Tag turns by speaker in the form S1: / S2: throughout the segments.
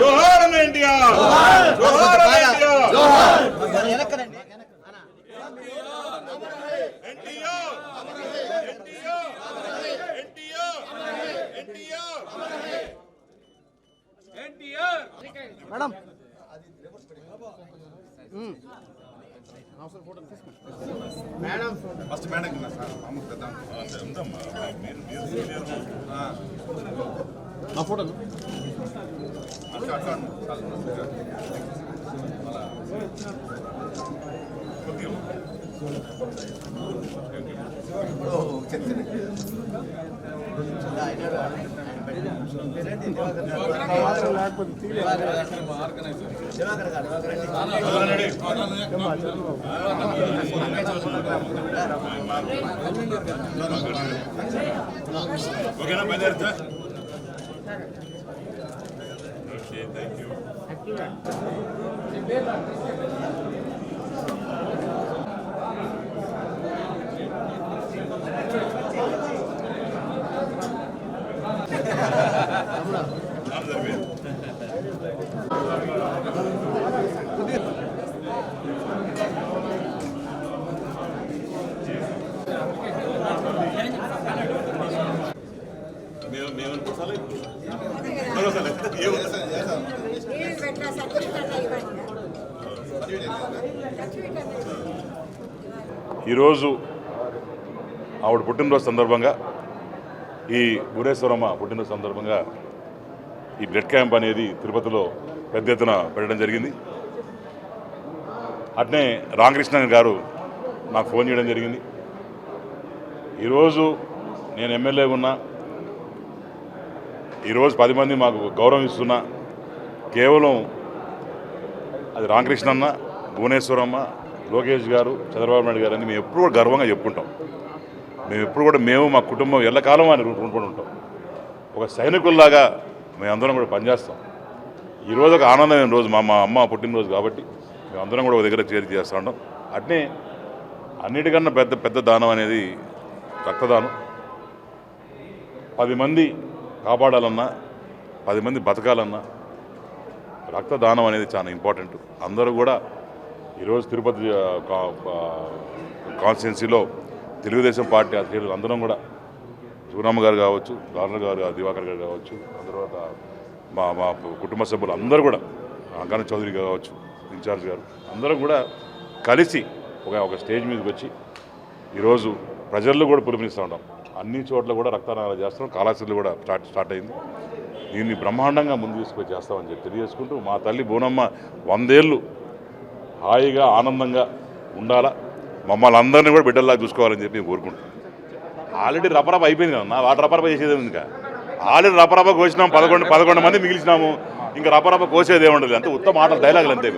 S1: జోహార్ అన్న
S2: madam.
S3: First madam కింద sir. మామూలు పెద్ద
S2: నా ఫోటో
S3: అట్లా అట్లా చాలు
S1: ఓకేనా బయలుదేరుతా ఓకే థ్యాంక్ యూ ఈరోజు ఆవిడ పుట్టినరోజు సందర్భంగా ఈ భువనేశ్వరమ్మ పుట్టినరోజు సందర్భంగా ఈ బ్లడ్ క్యాంప్ అనేది తిరుపతిలో పెద్ద ఎత్తున పెట్టడం జరిగింది. అట్నే రామకృష్ణ గారు నాకు ఫోన్ చేయడం జరిగింది. ఈరోజు నేను ఎమ్మెల్యే ఉన్నా ఈరోజు పది మంది మాకు గౌరవం ఇస్తున్నా కేవలం అది రామకృష్ణన్న భువనేశ్వరమ్మ లోకేష్ గారు చంద్రబాబు నాయుడు గారు అని మేము ఎప్పుడు కూడా గర్వంగా చెప్పుకుంటాం. మేము ఎప్పుడు కూడా మేము మా కుటుంబం ఎల్లకాలం అని రుణపడి ఉంటాం ఒక సైనికుల్లాగా మేమందరం కూడా పనిచేస్తాం. ఈరోజు ఒక ఆనందమైన రోజు మా మా అమ్మ పుట్టినరోజు కాబట్టి మేమందరం కూడా ఒక దగ్గర చేరి చేస్తూ ఉంటాం అట్నే అన్నిటికన్నా పెద్ద పెద్ద దానం అనేది రక్తదానం. పది మంది కాపాడాలన్నా పది మంది బతకాలన్నా రక్తదానం అనేది చాలా ఇంపార్టెంట్. అందరూ కూడా ఈరోజు తిరుపతి కా- కాన్స్టిట్యున్సీలో తెలుగుదేశం పార్టీ అధ్యక్షులు అందరం కూడా సూరమ్మ గారు కావచ్చు గవర్నర్ గారు దివాకర్ గారు కావచ్చు తర్వాత మా మా కుటుంబ సభ్యులు అందరూ కూడా అంకన చౌదరి కావచ్చు ఇన్ఛార్జ్ గారు అందరం కూడా కలిసి ఒక ఒక స్టేజ్ మీదకి వచ్చి ఈరోజు ప్రజల్లో కూడా పిలుపునిస్తూ ఉంటాం అన్ని చోట్ల కూడా రక్తదానాలు చేస్తున్నాం. కాలాశీలు కూడా స్టార్ట్ స్టార్ట్ అయింది. దీన్ని బ్రహ్మాండంగా ముందు తీసుకొని చేస్తామని చెప్పి తెలియజేసుకుంటూ మా తల్లి బోనమ్మ వందేళ్ళు హాయిగా ఆనందంగా ఉండాలా? మమ్మల్ని అందరినీ కూడా బిడ్డల్లా చూసుకోవాలని చెప్పి నేను కోరుకుంటున్నాను. ఆల్రెడీ రపరప అయిపోయింది కదా వాటి రపరప చేసేది ఉంది ఇంకా? ఆల్రెడీ రపరప కోసినాం పదకొండు పదకొండు మంది మిగిలిచినాము ఇంకా రపరప కోసేది ఏముండదు అంతే ఉత్తమ మాటలు డైలాగులు అంతే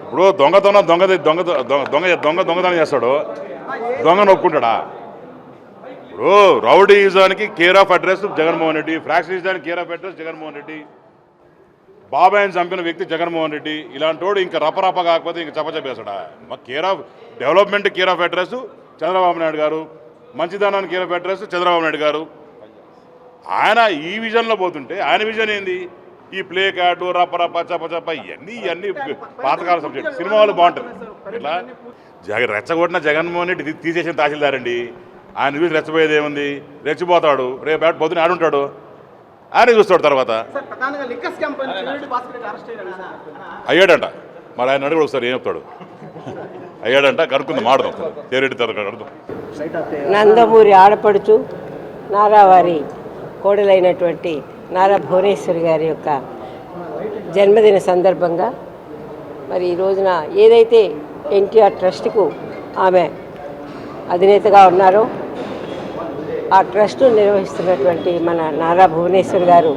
S1: ఇప్పుడు దొంగతనం దొంగ దొంగ దొంగ దొంగ దొంగ దొంగతనం చేస్తాడు దొంగ నొక్కుంటాడా? ఇప్పుడు రౌడీజానికి care of address Jaganmohan Reddy ఫ్రాక్షనిజానికి care of address Jaganmohan Reddy బాబాయ్ని చంపిన వ్యక్తి జగన్మోహన్ రెడ్డి ఇలాంటి వాడు ఇంకా రపరప కాకపోతే ఇంకా చపచపేస్తాడా? మా care of development care of address Chandrababu Naidu garu. మంచిదనాన్ని care of address Chandrababu Naidu garu. ఆయన ఈ విజన్లో పోతుంటే ఆయన విజన్ ఏంది? ఈ ప్లే కార్డు రపరప చపచప ఇవన్నీ ఇవన్నీ పాతకాల సబ్జెక్ట్. సినిమా వాళ్ళు బాగుంటుంది ఇట్లా జగ రెచ్చగొట్టిన జగన్మోహన్ రెడ్డి తీసేసిన తహసీల్దారండి ఆయన చూసి రెచ్చపోయేది ఏముంది? రెచ్చిపోతాడు. రేపు పొద్దున ఆడుంటాడు. ఆయన చూస్తాడు తర్వాత. అయ్యాడంట. మరి ఆయన అడుగు ఒకసారి ఏం చెప్తాడు? అయ్యాడంట కనుక్కుందాం మాడదాం చేరెడ్డి తర్వాత
S4: నందమూరి ఆడపడుచు నారావారి కోడలైనటువంటి నారా భువనేశ్వరి గారి యొక్క జన్మదిన సందర్భంగా మరి ఈ రోజున ఏదైతే ఎన్టీఆర్ ట్రస్ట్కు ఆమె అధినేతగా ఉన్నారో ఆ ట్రస్ట్ నిర్వహిస్తున్నటువంటి మన నారా భువనేశ్వర్ గారు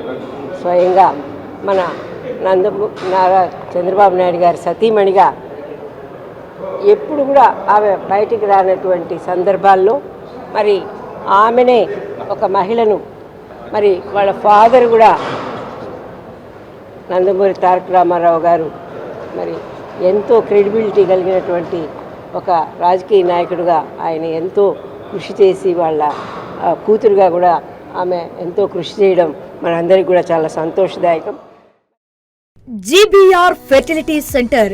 S4: స్వయంగా మన నంద నారా చంద్రబాబు నాయుడు గారి సతీమణిగా ఎప్పుడు కూడా ఆమె బయటికి రానటువంటి సందర్భాల్లో మరి ఆమెనే ఒక మహిళను మరి వాళ్ళ ఫాదర్ కూడా నందమూరి తారక రామారావు గారు మరి ఎంతో క్రెడిబిలిటీ కలిగినటువంటి ఒక రాజకీయ నాయకుడుగా ఆయన ఎంతో కృషి చేసి వాళ్ళ కూతురుగా కూడా ఆమె ఎంతో కృషి చేయడం మనందరికీ కూడా చాలా సంతోషదాయకం.
S5: GBR fertility centre